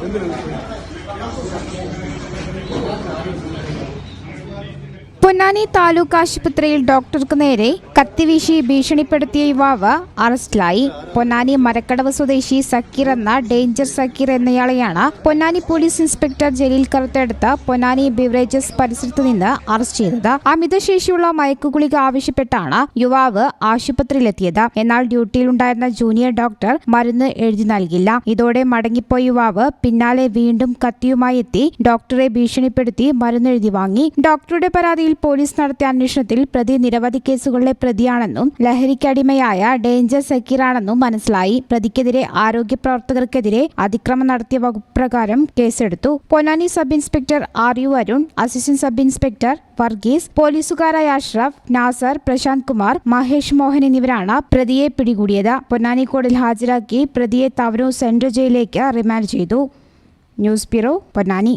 真的能拿 പൊന്നാനി താലൂക്ക് ആശുപത്രിയിൽ ഡോക്ടർക്ക് നേരെ കത്തിവീശി ഭീഷണിപ്പെടുത്തിയ യുവാവ് അറസ്റ്റിലായി. പൊന്നാനി മരക്കടവ് സ്വദേശി സക്കീർ എന്ന ഡേഞ്ചർ സക്കീർ എന്നയാളെയാണ് പൊന്നാനി പോലീസ് ഇൻസ്പെക്ടർ ജലീൽ കറുത്തെടുത്ത് പൊന്നാനി ബിവറേജസ് പരിസരത്ത് നിന്ന് അറസ്റ്റ് ചെയ്തത്. അമിതശേഷിയുള്ള മയക്കുകുളിക ആവശ്യപ്പെട്ടാണ് യുവാവ് ആശുപത്രിയിലെത്തിയത്. എന്നാൽ ഡ്യൂട്ടിയിലുണ്ടായിരുന്ന ജൂനിയർ ഡോക്ടർ മരുന്ന് എഴുതി നൽകില്ല. ഇതോടെ മടങ്ങിപ്പോയ യുവാവ് പിന്നാലെ വീണ്ടും കത്തിയുമായി എത്തി. ഡോക്ടറെ ഭീഷണിപ്പെടുത്തി മരുന്നെഴുതി വാങ്ങി. ഡോക്ടറുടെ പരാതിയിൽ പോലീസ് നടത്തിയ അന്വേഷണത്തിൽ പ്രതി നിരവധി കേസുകളിലെ പ്രതിയാണെന്നും ലഹരിക്കടിമയായ ഡേഞ്ചർ സക്കീറാണെന്നും മനസ്സിലായി. പ്രതിക്കെതിരെ ആരോഗ്യ പ്രവർത്തകർക്കെതിരെ അതിക്രമം നടത്തിയ വകുപ്പ് പ്രകാരം കേസെടുത്തു. Ponnani sub inspector R U Arun assistant sub inspector Varghese പോലീസുകാരായ Ashraf Nasar Prashanth Kumar Mahesh Mohan എന്നിവരാണ് പ്രതിയെ പിടികൂടിയത്. പൊന്നാനി കോടതിയിൽ ഹാജരാക്കി പ്രതിയെ തവനൂർ സെൻട്രൽ ജയിലിലേക്ക് റിമാൻഡ് ചെയ്തു. News bureau Ponnani.